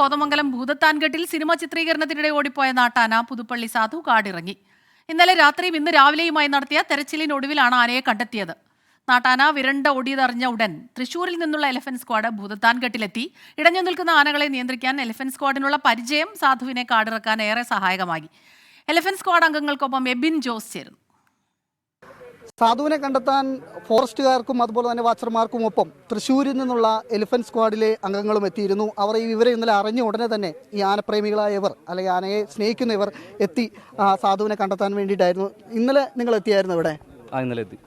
കോതമംഗലം ഭൂതത്താൻകെട്ടിൽ സിനിമ ചിത്രീകരണത്തിനിടെ ഓടിപ്പോയ നാട്ടാന പുതുപ്പള്ളി സാധു കാടിറങ്ങി. ഇന്നലെ രാത്രിയും ഇന്ന് രാവിലെയുമായി നടത്തിയ തെരച്ചിലിനൊടുവിലാണ് ആനയെ കണ്ടെത്തിയത്. നാട്ടാന വിരണ്ട ഒടിയതറിഞ്ഞ ഉടൻ തൃശൂരിൽ നിന്നുള്ള എലഫന്റ് സ്ക്വാഡ് ഭൂതത്താൻകെട്ടിലെത്തി. ഇടഞ്ഞു നിൽക്കുന്ന ആനകളെ നിയന്ത്രിക്കാൻ എലഫന്റ് സ്ക്വാഡിനുള്ള പരിചയം സാധുവിനെ കാടിറക്കാൻ ഏറെ സഹായകമായി. എലഫന്റ് സ്ക്വാഡ് അംഗങ്ങൾക്കൊപ്പം എബിൻ ജോസ് ചേർന്നു സാധുവിനെ കണ്ടെത്താൻ ഫോറസ്റ്റുകാർക്കും അതുപോലെ തന്നെ വാച്ചർമാർക്കും ഒപ്പം തൃശ്ശൂരിൽ നിന്നുള്ള എലിഫന്റ് സ്ക്വാഡിലെ അംഗങ്ങളും എത്തിയിരുന്നു. അവർ ഈ വിവരം ഇന്നലെ അറിഞ്ഞ ഉടനെ തന്നെ ഈ ആനപ്രേമികളായവർ അല്ലെങ്കിൽ ആനയെ സ്നേഹിക്കുന്നവർ എത്തി ആ, സാധുവിനെ കണ്ടെത്താൻ വേണ്ടിയിട്ടായിരുന്നു. ഇന്നലെ നിങ്ങൾ എത്തിയായിരുന്നു ഇവിടെ? ആ ഇന്നലെ എത്തി.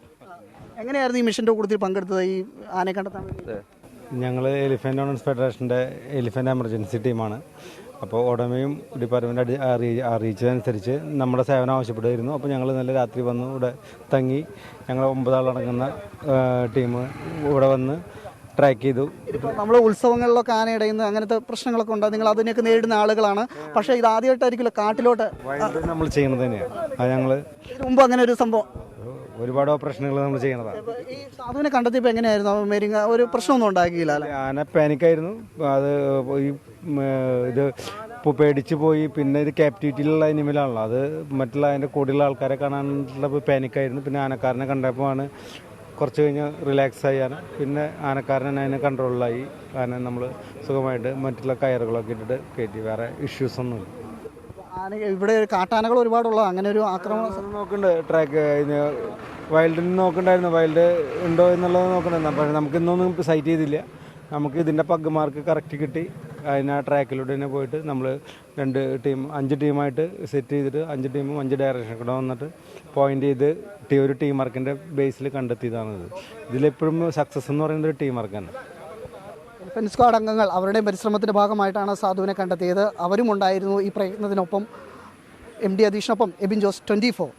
എങ്ങനെയായിരുന്നു ഈ മിഷന്റെ കൂടുതൽ പങ്കെടുത്തത് ഈ ആനയെ കണ്ടെത്താൻ വേണ്ടി? ഞങ്ങൾ എലിഫന്റ് ഓണൻസ് ഫെഡറേഷന്റെ എലിഫന്റ് എമർജൻസി ടീമാണ്. അപ്പോൾ ഉടമയും ഡിപ്പാർട്ട്മെന്റ് അടി അറിയി അറിയിച്ചതനുസരിച്ച് നമ്മുടെ സേവനം ആവശ്യപ്പെടുമായിരുന്നു. അപ്പോൾ ഞങ്ങൾ ഇന്നലെ രാത്രി വന്നു ഇവിടെ തങ്ങി ഞങ്ങൾ ഒമ്പതാളടങ്ങുന്ന ടീം ഇവിടെ വന്ന് ട്രാക്ക് ചെയ്തു. ഇപ്പോൾ നമ്മൾ ഉത്സവങ്ങളിലൊക്കെ ആന ഇടയുന്ന അങ്ങനത്തെ പ്രശ്നങ്ങളൊക്കെ ഉണ്ട്. നിങ്ങൾ അതിനെയൊക്കെ നേരിടുന്ന ആളുകളാണ്. പക്ഷേ ഇത് ആദ്യമായിട്ടായിരിക്കുമല്ലോ കാട്ടിലോട്ട്? നമ്മൾ ചെയ്യുന്നത് തന്നെയാണ് അത് ഞങ്ങൾ ഇതിനു മുമ്പ് അങ്ങനെ ഒരു സംഭവം. ഒരുപാട് ഓപ്പറേഷനുകൾ നമ്മൾ ചെയ്യുന്നതാണ്. ഈ സാധുവിനെ കണ്ടെത്തിയപ്പോൾ എങ്ങനെയായിരുന്നു? മേരിങ്ങ ഒരു പ്രശ്നമൊന്നും ഉണ്ടാക്കിയില്ല അല്ലേ? ആന പാനിക്കായിരുന്നു അത് ഈ ഉം, ഇത് ഇപ്പോൾ പേടിച്ച് പോയി. പിന്നെ ഇത് ക്യാപ്റ്റിവിറ്റിയിലുള്ള അനിമലാണല്ലോ അത് മറ്റുള്ള അതിന്റെ കൂടെയുള്ള ആൾക്കാരെ കാണാനുള്ള പാനിക്കായിരുന്നു പിന്നെ ആനക്കാരനെ കണ്ടപ്പോൾ ആണ് കുറച്ച് കഴിഞ്ഞ് റിലാക്സ് ആയാണ് പിന്നെ ആനക്കാരനെ അതിനെ കൺട്രോളിലായി ആന നമ്മൾ സുഖമായിട്ട് മറ്റുള്ള കയറുകളൊക്കെ ഇട്ടിട്ട് കയറ്റി വേറെ ഇഷ്യൂസ് ഒന്നുമില്ല. ആന ഇവിടെ കാട്ടാനകൾ ഒരുപാടുള്ള അങ്ങനെ ഒരു ആക്രമണം നോക്കുന്നുണ്ട് ട്രാക്ക് വൈൽഡിൽ നോക്കണ്ടായിരുന്നു. വൈൽഡ് ഉണ്ടോ എന്നുള്ളത് നോക്കണ്ടായിരുന്നു. പക്ഷേ നമുക്ക് ഇന്നൊന്നും സൈറ്റ് ചെയ്തില്ല. നമുക്ക് ഇതിന്റെ പഗ് മാർക്ക് കറക്റ്റ് കിട്ടി. അതിന് ആ ട്രാക്കിലൂടെ തന്നെ പോയിട്ട് നമ്മൾ രണ്ട് ടീം അഞ്ച് ടീമായിട്ട് സെറ്റ് ചെയ്തിട്ട് അഞ്ച് ടീമും അഞ്ച് ഡയറക്ഷൻ കൂടെ വന്നിട്ട് പോയിന്റ് ചെയ്ത് ടീ ഒരു ടീം വർക്കിന്റെ ബേസിൽ കണ്ടെത്തിയതാണ് ഇത് ഇതിലെപ്പോഴും സക്സസ് എന്ന് പറയുന്നത് ഒരു ടീം വർക്ക് തന്നെ. എലിഫന്റ് സ്ക്വാഡ് അംഗങ്ങൾ അവരുടെ പരിശ്രമത്തിന്റെ ഭാഗമായിട്ടാണ് സാധുവിനെ കണ്ടെത്തിയത്. അവരും ഉണ്ടായിരുന്നു ഈ പ്രയത്നത്തിനൊപ്പം. എം ഡി അധീഷിനൊപ്പം എബിൻ ജോസ് ട്വന്റി ഫോർ